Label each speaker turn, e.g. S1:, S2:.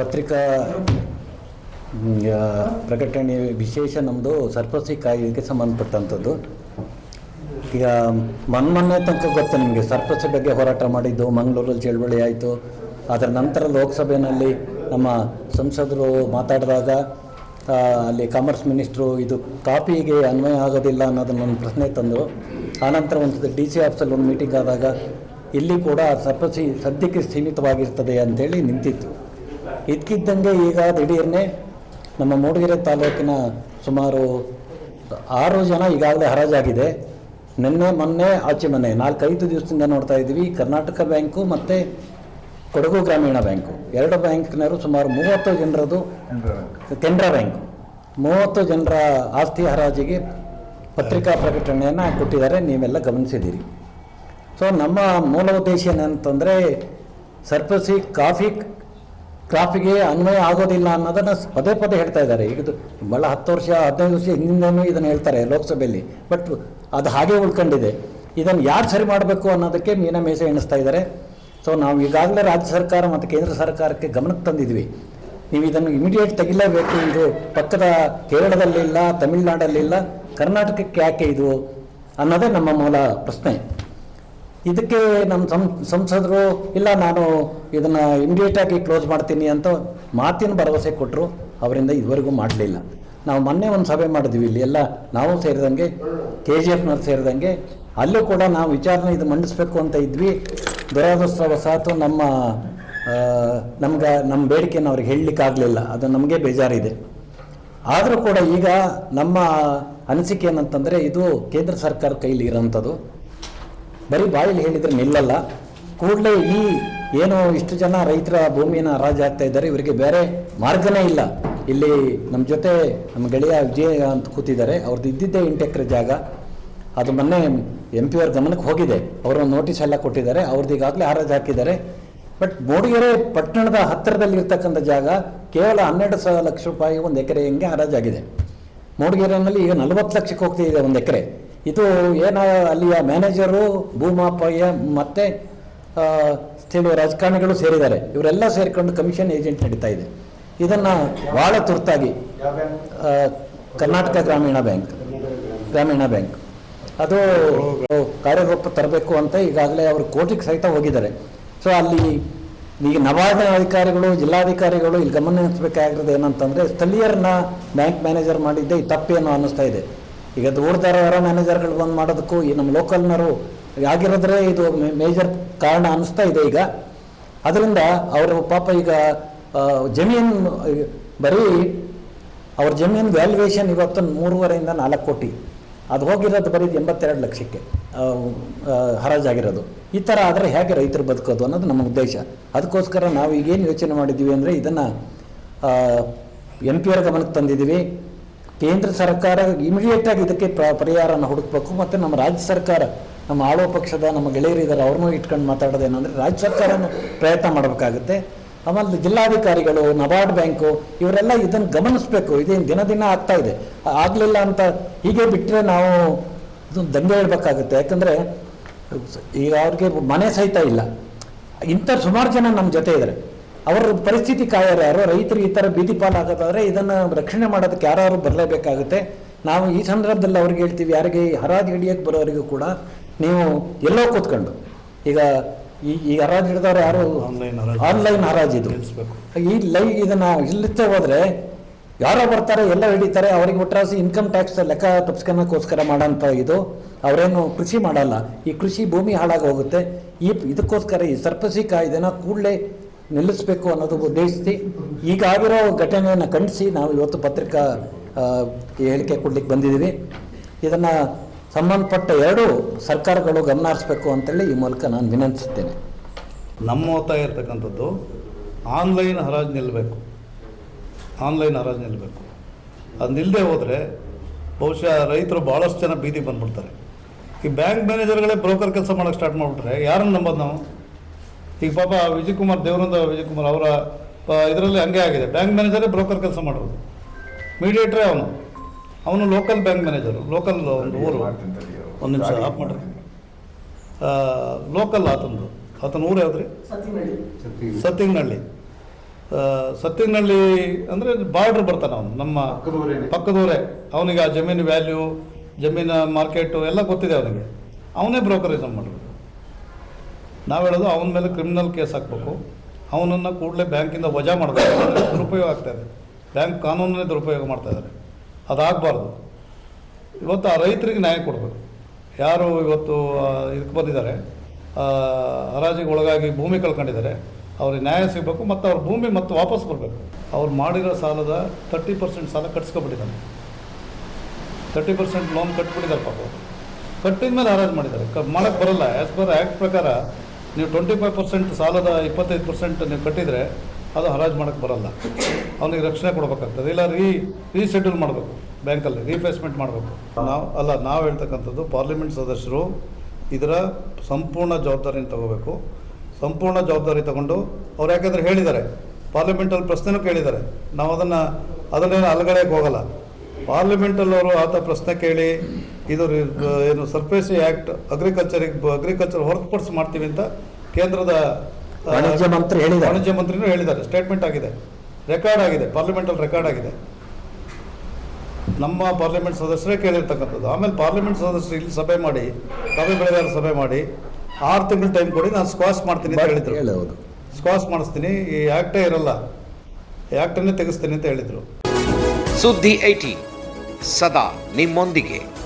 S1: ಪತ್ರಿಕಾ ಪ್ರಕಟಣೆ ವಿಶೇಷ ನಮ್ಮದು ಸರ್ಪಸಿ ಕಾಯ್ದೆಗೆ ಸಂಬಂಧಪಟ್ಟಂಥದ್ದು. ಈಗ ಮೊನ್ನೆ ತನಕ ಗೊತ್ತು ನಿಮಗೆ, ಸರ್ಪಸಿ ಬಗ್ಗೆ ಹೋರಾಟ ಮಾಡಿದ್ದು, ಮಂಗಳೂರಲ್ಲಿ ಚಳವಳಿ ಆಯಿತು. ಅದರ ನಂತರ ಲೋಕಸಭೆಯಲ್ಲಿ ನಮ್ಮ ಸಂಸದರು ಮಾತಾಡಿದಾಗ ಅಲ್ಲಿ ಕಾಮರ್ಸ್ ಮಿನಿಸ್ಟ್ರು ಇದು ಕಾಪಿಗೆ ಅನ್ವಯ ಆಗೋದಿಲ್ಲ ಅನ್ನೋದನ್ನ ಒಂದು ಪ್ರಶ್ನೆ ತಂದರು. ಆನಂತರ ಒಂದು ಡಿ ಸಿ ಆಫೀಸಲ್ಲಿ ಒಂದು ಮೀಟಿಂಗ್ ಆದಾಗ, ಇಲ್ಲಿ ಕೂಡ ಸರ್ಪಸಿ ಸದ್ಯಕ್ಕೆ ಸೀಮಿತವಾಗಿರ್ತದೆ ಅಂತೇಳಿ ನಿಂತಿತ್ತು. ಇದ್ಕಿದ್ದಂಗೆ ಈಗ ದಿಢೀರ್ನೆ ನಮ್ಮ ಮೂಡಿಗೆರೆ ತಾಲೂಕಿನ ಸುಮಾರು ಆರು ಜನ ಈಗಾಗಲೇ ಹರಾಜಾಗಿದೆ. ನಿನ್ನೆ, ಮೊನ್ನೆ, ಆಚೆ ಮೊನ್ನೆ ನಾಲ್ಕೈದು ದಿವಸದಿಂದ ನೋಡ್ತಾ ಇದ್ದೀವಿ. ಕರ್ನಾಟಕ ಬ್ಯಾಂಕು ಮತ್ತು ಕೊಡಗು ಗ್ರಾಮೀಣ ಬ್ಯಾಂಕು. ಎರಡು ಬ್ಯಾಂಕ್ನವರು ಸುಮಾರು ಮೂವತ್ತು ಜನರದು ಕೆನರಾ ಬ್ಯಾಂಕು. ಮೂವತ್ತು ಜನರ ಆಸ್ತಿ ಹರಾಜಿಗೆ ಪತ್ರಿಕಾ ಪ್ರಕಟಣೆಯನ್ನು ಕೊಟ್ಟಿದ್ದಾರೆ. ನೀವೆಲ್ಲ ಗಮನಿಸಿದ್ದೀರಿ. ಸೊ, ನಮ್ಮ ಮೂಲ ಉದ್ದೇಶ ಏನಂತಂದರೆ, ಸರ್ಪಸಿ ಕಾಫಿ ಕ್ರಾಫಿಗೆ ಅನ್ವಯ ಆಗೋದಿಲ್ಲ ಅನ್ನೋದನ್ನು ಪದೇ ಪದೇ ಹೇಳ್ತಾ ಇದ್ದಾರೆ. ಈಗ ಭಾಳ ಹತ್ತು ವರ್ಷ, ಹದಿನೈದು ವರ್ಷ ಹಿಂದಿಂದನೂ ಇದನ್ನು ಹೇಳ್ತಾರೆ ಲೋಕಸಭೆಯಲ್ಲಿ. ಬಟ್ ಅದು ಹಾಗೆ ಉಳ್ಕೊಂಡಿದೆ. ಇದನ್ನು ಯಾರು ಸರಿ ಮಾಡಬೇಕು ಅನ್ನೋದಕ್ಕೆ ಮೀನ ಮೇಸೆ ಎಣಿಸ್ತಾ ಇದ್ದಾರೆ. ಸೊ ನಾವು ಈಗಾಗಲೇ ರಾಜ್ಯ ಸರ್ಕಾರ ಮತ್ತು ಕೇಂದ್ರ ಸರ್ಕಾರಕ್ಕೆ ಗಮನಕ್ಕೆ ತಂದಿದ್ವಿ. ನೀವು ಇದನ್ನು ಇಮಿಡಿಯೇಟ್ ತೆಗಿಲೇಬೇಕು. ಇದು ಪಕ್ಕದ ಕೇರಳದಲ್ಲಿಲ್ಲ, ತಮಿಳುನಾಡಲ್ಲಿಲ್ಲ, ಕರ್ನಾಟಕಕ್ಕೆ ಯಾಕೆ ಇದು ಅನ್ನೋದೇ ನಮ್ಮ ಮೂಲ ಪ್ರಶ್ನೆ. ಇದಕ್ಕೆ ನಮ್ಮ ಸಂಸದರು, ಇಲ್ಲ ನಾನು ಇದನ್ನು ಇಮಿಡಿಯೇಟಾಗಿ ಕ್ಲೋಸ್ ಮಾಡ್ತೀನಿ ಅಂತ ಮಾತಿನ ಭರವಸೆ ಕೊಟ್ಟರು ಅವರಿಂದ ಇದುವರೆಗೂ ಮಾಡಲಿಲ್ಲ. ನಾವು ಮೊನ್ನೆ ಒಂದು ಸಭೆ ಮಾಡಿದ್ವಿ ಇಲ್ಲಿ, ಎಲ್ಲ ನಾವು ಸೇರಿದಂಗೆ ಕೆ ಜಿ ಎಫ್ನವ್ರು ಸೇರಿದಂಗೆ, ಅಲ್ಲೂ ಕೂಡ ನಾವು ವಿಚಾರಣೆ ಇದು ಮಂಡಿಸ್ಬೇಕು ಅಂತ ಇದ್ವಿ. ದುರದೃಷ್ಟವಶಾತು ನಮ್ಮ ನಮ್ಗೆ ನಮ್ಮ ಬೇಡಿಕೆಯನ್ನು ಅವ್ರಿಗೆ ಹೇಳಲಿಕ್ಕಾಗಲಿಲ್ಲ, ಅದು ನಮಗೆ ಬೇಜಾರಿದೆ. ಆದರೂ ಕೂಡ ಈಗ ನಮ್ಮ ಅನಿಸಿಕೆ ಏನಂತಂದರೆ, ಇದು ಕೇಂದ್ರ ಸರ್ಕಾರ ಕೈಲಿ ಇರೋಂಥದ್ದು ಬರೀ ಬಾಯಲ್ಲಿ ಹೇಳಿದರೆ ನಿಲ್ಲಲ್ಲ. ಕೂಡಲೇ ಈ ಏನು ಇಷ್ಟು ಜನ ರೈತರ ಭೂಮಿಯನ್ನು ಹರಾಜು ಆಗ್ತಾ ಇದ್ದಾರೆ, ಇವರಿಗೆ ಬೇರೆ ಮಾರ್ಗನೇ ಇಲ್ಲ. ಇಲ್ಲಿ ನಮ್ಮ ಜೊತೆ ನಮ್ಮ ಗೆಳೆಯ ವಿಜಯ ಅಂತ ಕೂತಿದ್ದಾರೆ. ಅವ್ರದ್ದು ಇದ್ದಿದ್ದೇ ಎಂಟು ಜಾಗ. ಅದು ಮೊನ್ನೆ ಎಂ ಪಿ ಅವ್ರ ಗಮನಕ್ಕೆ ಹೋಗಿದೆ. ಅವರು ನೋಟಿಸ್ ಎಲ್ಲ ಕೊಟ್ಟಿದ್ದಾರೆ. ಅವ್ರದ್ದು ಈಗಾಗಲೇ ಹರಾಜು ಹಾಕಿದ್ದಾರೆ. ಬಟ್ ಮೂಡಿಗೆರೆ ಪಟ್ಟಣದ ಹತ್ತಿರದಲ್ಲಿ ಇರ್ತಕ್ಕಂಥ ಜಾಗ ಕೇವಲ ಹನ್ನೆರಡು ಸಾವಿರ ಲಕ್ಷ ರೂಪಾಯಿ ಒಂದು ಎಕರೆ ಹಿಂಗೆ ಹರಾಜಾಗಿದೆ ಮೂಡಿಗೆರೆನಲ್ಲಿ ಈಗ ನಲವತ್ತು ಲಕ್ಷಕ್ಕೆ ಹೋಗ್ತಿದೆ ಒಂದು ಎಕರೆ. ಇದು ಏನ ಅಲ್ಲಿಯ ಮ್ಯಾನೇಜರು ಭೂಮಾಪಯ್ಯ ಮತ್ತು ಸ್ಥಳೀಯ ರಾಜಕಾರಣಿಗಳು ಸೇರಿದ್ದಾರೆ. ಇವರೆಲ್ಲ ಸೇರಿಕೊಂಡು ಕಮಿಷನ್ ಏಜೆಂಟ್ ನಡೀತಾ ಇದೆ. ಇದನ್ನು ಭಾಳ ತುರ್ತಾಗಿ ಕರ್ನಾಟಕ ಗ್ರಾಮೀಣ ಬ್ಯಾಂಕ್ ಗ್ರಾಮೀಣ ಬ್ಯಾಂಕ್. ಅದು ಕಾರ್ಯರೂಪ ತರಬೇಕು ಅಂತ ಈಗಾಗಲೇ ಅವರು ಕೋರ್ಟಿಗೆ ಸಹಿತ ಹೋಗಿದ್ದಾರೆ. ಸೊ ಅಲ್ಲಿ ಈಗ ನವಾದ ಅಧಿಕಾರಿಗಳು, ಜಿಲ್ಲಾಧಿಕಾರಿಗಳು ಇಲ್ಲಿ ಗಮನ ಹರಿಸಬೇಕಾಗಿರೋದು ಏನಂತಂದರೆ, ಸ್ಥಳೀಯರನ್ನ ಬ್ಯಾಂಕ್ ಮ್ಯಾನೇಜರ್ ಮಾಡಿದ್ದೆ ಈ ತಪ್ಪೇನೋ ಅನ್ನಿಸ್ತಾ ಇದೆ. ಈಗ ದೂರದರ ಮ್ಯಾನೇಜರ್ಗಳು ಬಂದು ಮಾಡೋದಕ್ಕೂ ಈ ನಮ್ಮ ಲೋಕಲ್ನವರು ಆಗಿರೋದ್ರೆ ಇದು ಮೇಜರ್ ಕಾರಣ ಅನ್ನಿಸ್ತಾ ಇದೆ ಈಗ. ಅದರಿಂದ ಅವರು ಪಾಪ ಈಗ ಜಮೀನು, ಬರೀ ಅವ್ರ ಜಮೀನು ವ್ಯಾಲ್ಯೂಯೇಷನ್ ಇವತ್ತು ಮೂರುವರೆಯಿಂದ ನಾಲ್ಕು ಕೋಟಿ. ಅದು ಹೋಗಿರೋದು ಬರೀ ಎಂಬತ್ತೆರಡು ಲಕ್ಷಕ್ಕೆ ಹರಾಜಾಗಿರೋದು ಈ ಥರ ಆದರೆ ಹೇಗೆ ರೈತರು ಬದುಕೋದು ಅನ್ನೋದು ನಮ್ಮ ಉದ್ದೇಶ. ಅದಕ್ಕೋಸ್ಕರ ನಾವು ಈಗೇನು ಯೋಚನೆ ಮಾಡಿದ್ದೀವಿ ಅಂದರೆ ಇದನ್ನು ಎಂ ಪಿ ಅವರ ಗಮನಕ್ಕೆ ತಂದಿದ್ದೀವಿ. ಕೇಂದ್ರ ಸರ್ಕಾರ ಇಮಿಡಿಯೇಟಾಗಿ ಇದಕ್ಕೆ ಪ್ರ ಪರಿಹಾರನ ಹುಡುಕ್ಬೇಕು ಮತ್ತು ನಮ್ಮ ರಾಜ್ಯ ಸರ್ಕಾರ, ನಮ್ಮ ಆಳುವ ಪಕ್ಷದ ನಮ್ಮ ಗೆಳೆಯರಿದ್ದಾರೆ ಅವ್ರನ್ನೂ ಇಟ್ಕೊಂಡು ಮಾತಾಡೋದೇನೆಂದರೆ ರಾಜ್ಯ ಸರ್ಕಾರನೂ ಪ್ರಯತ್ನ ಮಾಡಬೇಕಾಗುತ್ತೆ. ಆಮೇಲೆ ಜಿಲ್ಲಾಧಿಕಾರಿಗಳು ನಬಾರ್ಡ್ ಬ್ಯಾಂಕು, ಇವರೆಲ್ಲ ಇದನ್ನು ಗಮನಿಸಬೇಕು. ಇದೇನು ದಿನ ದಿನ ಆಗ್ತಾ ಇದೆ. ಆಗಲಿಲ್ಲ ಅಂತ ಹೀಗೆ ಬಿಟ್ಟರೆ ನಾವು ಇದೊಂದು ದಂಗೆ ಹೇಳ್ಬೇಕಾಗುತ್ತೆ. ಯಾಕಂದರೆ ಈಗ ಅವ್ರಿಗೆ ಮನೆ ಸಹಿತ ಇಲ್ಲ. ಇಂಥ ಸುಮಾರು ಜನ ನಮ್ಮ ಜೊತೆ ಇದ್ದಾರೆ. ಅವರ ಪರಿಸ್ಥಿತಿ ಕಾಯೋರು ಯಾರು ರೈತರು ಈ ಥರ ಬೀದಿ ಪಾಲಾಗೋದಾದರೆ ಇದನ್ನು ರಕ್ಷಣೆ ಮಾಡೋದಕ್ಕೆ ಯಾರು ಬರಲೇಬೇಕಾಗುತ್ತೆ. ನಾವು ಈ ಸಂದರ್ಭದಲ್ಲಿ ಅವ್ರಿಗೆ ಹೇಳ್ತೀವಿ ಯಾರಿಗೆ ಈ ಹರಾಜು ಹಿಡಿಯೋಕ್ಕೆ ಬರೋರಿಗೂ ಕೂಡ ನೀವು ಎಲ್ಲೋ ಕೂತ್ಕೊಂಡು. ಈಗ ಈ ಈ ಹರಾಜು ಹಿಡಿದವ್ರು ಯಾರು? ಆನ್ಲೈನ್ ಹರಾಜು. ಇದು. ಈ ಲೈ ಇದನ್ನ ಇಲ್ಲಿತ್ತೆ ಹೋದರೆ ಯಾರೋ ಬರ್ತಾರೆ ಎಲ್ಲ ಹಿಡಿತಾರೆ ಅವ್ರಿಗೆ ಒಟ್ರಾಸಿ ಇನ್ಕಮ್ ಟ್ಯಾಕ್ಸ್ ಲೆಕ್ಕ ತಪ್ಸ್ಕೊಳಕ್ಕೋಸ್ಕರ ಮಾಡೋಂಥ ಇದು. ಅವರೇನು ಕೃಷಿ ಮಾಡಲ್ಲ. ಈ ಕೃಷಿ ಭೂಮಿ ಹಾಳಾಗಿ ಹೋಗುತ್ತೆ ಈ ಇದಕ್ಕೋಸ್ಕರ ಈ ಸರ್ಪಸಿ ಕಾಯ್ದೆನ ಕೂಡಲೇ ನಿಲ್ಲಿಸಬೇಕು ಅನ್ನೋದು ಉದ್ದೇಶಿಸಿ ಈಗ ಆಗಿರೋ ಘಟನೆಯನ್ನು ಖಂಡಿಸಿ ನಾವು ಇವತ್ತು ಪತ್ರಿಕಾ ಹೇಳಿಕೆ ಕೊಡ್ಲಿಕ್ಕೆ ಬಂದಿದ್ದೀವಿ. ಇದನ್ನು ಸಂಬಂಧಪಟ್ಟ ಎರಡು ಸರ್ಕಾರಗಳು ಗಮನ ಹರಿಸ್ಬೇಕು ಅಂತೇಳಿ ಈ ಮೂಲಕ ನಾನು ವಿನಂತಿಸುತ್ತೇನೆ.
S2: ನಮ್ಮ ಒತ್ತಾಯ ಇರ್ತಕ್ಕಂಥದ್ದು, ಆನ್ಲೈನ್ ಹರಾಜು ನಿಲ್ಲಬೇಕು ಆನ್ಲೈನ್ ಹರಾಜು ನಿಲ್ಲಬೇಕು ಅದು ನಿಲ್ಲದೆ ಹೋದರೆ ಬಹುಶಃ ರೈತರು ಭಾಳಷ್ಟು ಜನ ಬೀದಿ ಬಂದ್ಬಿಡ್ತಾರೆ. ಈ ಬ್ಯಾಂಕ್ ಮ್ಯಾನೇಜರ್ಗಳೇ ಬ್ರೋಕರ್ ಕೆಲಸ ಮಾಡೋಕ್ಕೆ ಸ್ಟಾರ್ಟ್ ಮಾಡಿಬಿಟ್ರೆ ಯಾರನ್ನು ನಂಬೋದು ನಾವು? ಈಗ ಪಾಪ ವಿಜಯ್ ಕುಮಾರ್ ದೇವರಿಂದ ವಿಜಯ್ ಕುಮಾರ್ ಅವರ ಇದರಲ್ಲಿ ಹಂಗೆ ಆಗಿದೆ. ಬ್ಯಾಂಕ್ ಮ್ಯಾನೇಜರೇ ಬ್ರೋಕರ್ ಕೆಲಸ ಮಾಡೋದು ಮೀಡಿಯೇಟ್ರೇ ಅವನು. ಅವನು ಲೋಕಲ್ ಬ್ಯಾಂಕ್ ಮ್ಯಾನೇಜರು. ಲೋಕಲ್ ಒಂದು ಊರು. ಒಂದು ನಿಮಿಷ ಆಫ್ ಮಾಡ್ರಿ. ಲೋಕಲ್ ಆತಂದು. ಆತನ ಊರು ಯಾವ್ದು ರೀ ಸತ್ತಿಂಗನಹಳ್ಳಿ ಆ, ಸತ್ತಿನಹಳ್ಳಿ ಅಂದರೆ ಬಾರ್ಡ್ರ್ ಬರ್ತಾನೆ ಅವನು ನಮ್ಮ ಪಕ್ಕದೂರೇ. ಅವನಿಗೆ ಆ ಜಮೀನು ವ್ಯಾಲ್ಯೂ ಜಮೀನ ಮಾರ್ಕೆಟು ಎಲ್ಲ ಗೊತ್ತಿದೆ ಅವನಿಗೆ. ಅವನೇ ಬ್ರೋಕರೇಜ್ ಮಾಡಬೇಕು. ನಾವು ಹೇಳೋದು ಅವನ ಮೇಲೆ ಕ್ರಿಮಿನಲ್ ಕೇಸ್ ಹಾಕಬೇಕು. ಅವನನ್ನು ಕೂಡಲೇ ಬ್ಯಾಂಕಿಂದ ವಜಾ ಮಾಡಬೇಕು. ದುರುಪಯೋಗ ಆಗ್ತಾ ಇದೆ. ಬ್ಯಾಂಕ್ ಕಾನೂನನ್ನೇ ದುರುಪಯೋಗ ಮಾಡ್ತಾ ಇದ್ದಾರೆ ಅದಾಗಬಾರ್ದು. ಇವತ್ತು ಆ ರೈತರಿಗೆ ನ್ಯಾಯ ಕೊಡಬೇಕು. ಯಾರು ಇವತ್ತು ಇದಕ್ಕೆ ಬಂದಿದ್ದಾರೆ ಹರಾಜಿಗೆ ಒಳಗಾಗಿ ಭೂಮಿ ಕಳ್ಕೊಂಡಿದ್ದಾರೆ. ಅವ್ರಿಗೆ ನ್ಯಾಯ ಸಿಗಬೇಕು ಮತ್ತು ಅವ್ರ ಭೂಮಿ ಮತ್ತೆ ವಾಪಸ್ ಬರಬೇಕು. ಅವ್ರು ಮಾಡಿರೋ ಸಾಲದ ತರ್ಟಿ ಪರ್ಸೆಂಟ್ ಸಾಲ ಕಟ್ಸ್ಕೊಬಿಟ್ಟಿದ್ದಾನೆ ತರ್ಟಿ ಪರ್ಸೆಂಟ್ ಲೋನ್ ಕಟ್ಬಿಟ್ಟಿದ್ದಾರೆ ಪಾಪ. ಕಟ್ಟಿದ ಮೇಲೆ ಹರಾಜು ಮಾಡಿದ್ದಾರೆ. ಮಾಡೋಕ್ಕೆ ಬರಲ್ಲ. ಆ್ಯಸ್ ಪರ್ ಆ್ಯಕ್ಟ್ ಪ್ರಕಾರ ನೀವು ಟ್ವೆಂಟಿ ಫೈವ್ ಪರ್ಸೆಂಟ್ ಸಾಲದ ಇಪ್ಪತ್ತೈದು ಪರ್ಸೆಂಟ್ ನೀವು ಕಟ್ಟಿದರೆ ಅದು ಹರಾಜು ಮಾಡೋಕ್ಕೆ ಬರಲ್ಲ. ಅವನಿಗೆ ರಕ್ಷಣೆ ಕೊಡಬೇಕಾಗ್ತದೆ. ಇಲ್ಲ, ರೀ ರೀಶೆಡ್ಯೂಲ್ ಮಾಡಬೇಕು. ಬ್ಯಾಂಕಲ್ಲಿ ರೀಪ್ಲೇಸ್ಮೆಂಟ್ ಮಾಡಬೇಕು. ನಾವು, ಅಲ್ಲ, ನಾವು ಹೇಳ್ತಕ್ಕಂಥದ್ದು ಪಾರ್ಲಿಮೆಂಟ್ ಸದಸ್ಯರು ಇದರ ಸಂಪೂರ್ಣ ಜವಾಬ್ದಾರಿಯನ್ನು ತಗೋಬೇಕು. ಸಂಪೂರ್ಣ ಜವಾಬ್ದಾರಿ ತಗೊಂಡು ಅವ್ರು ಯಾಕೆಂದರೆ ಹೇಳಿದ್ದಾರೆ. ಪಾರ್ಲಿಮೆಂಟಲ್ಲಿ ಪ್ರಶ್ನೆನೂ ಕೇಳಿದ್ದಾರೆ. ನಾವು ಅದನ್ನು, ಅದನ್ನೇನು ಅಲ್ಗಡೆಗೆ ಹೋಗಲ್ಲ. ಪಾರ್ಲಿಮೆಂಟಲ್ಲಿ ಅವರು ಆತ ಪ್ರಶ್ನೆ ಕೇಳಿ ಇದು ಏನು ಸರ್ಫೇಸಿ ಆ್ಯಕ್ಟ್ ಅಗ್ರಿಕಲ್ಚರಿಗೆ ಅಗ್ರಿಕಲ್ಚರ್ ಹೊರತುಪಡಿಸಿ ಮಾಡ್ತೀವಿ ಅಂತ ಕೇಂದ್ರದ
S1: ವಾಣಿಜ್ಯ ಮಂತ್ರಿ ಹೇಳಿದ್ದಾರೆ.
S2: ವಾಣಿಜ್ಯ ಮಂತ್ರಿನೂ ಹೇಳಿದ್ದಾರೆ. ಸ್ಟೇಟ್ಮೆಂಟ್ ಆಗಿದೆ. ರೆಕಾರ್ಡ್ ಆಗಿದೆ. ಪಾರ್ಲಿಮೆಂಟಲ್ಲಿ ರೆಕಾರ್ಡ್ ಆಗಿದೆ. ನಮ್ಮ ಪಾರ್ಲಿಮೆಂಟ್ ಸದಸ್ಯರೇ ಕೇಳಿರ್ತಕ್ಕಂಥದ್ದು. ಆಮೇಲೆ ಪಾರ್ಲಿಮೆಂಟ್ ಸದಸ್ಯರು ಇಲ್ಲಿ ಸಭೆ ಮಾಡಿ ಕಾಫಿ ಬೆಳೆಗಾರ ಸಭೆ ಮಾಡಿ ಆರು ತಿಂಗಳು ಟೈಮ್ ಕೊಡಿ ನಾನು ಸ್ಕ್ವಾಸ್ ಮಾಡ್ತೀನಿ ಅಂತ ಹೇಳಿದ್ರು. ಸ್ಕ್ವಾಸ್ ಮಾಡಿಸ್ತೀನಿ. ಈ ಆ್ಯಕ್ಟೇ ಇರಲ್ಲ. ಆ್ಯಕ್ಟನ್ನೇ ತೆಗೆಸ್ತೀನಿ ಅಂತ ಹೇಳಿದರು.
S3: ಸುದ್ದಿ ಐಟಿ ಸದಾ ನಿಮ್ಮೊಂದಿಗೆ.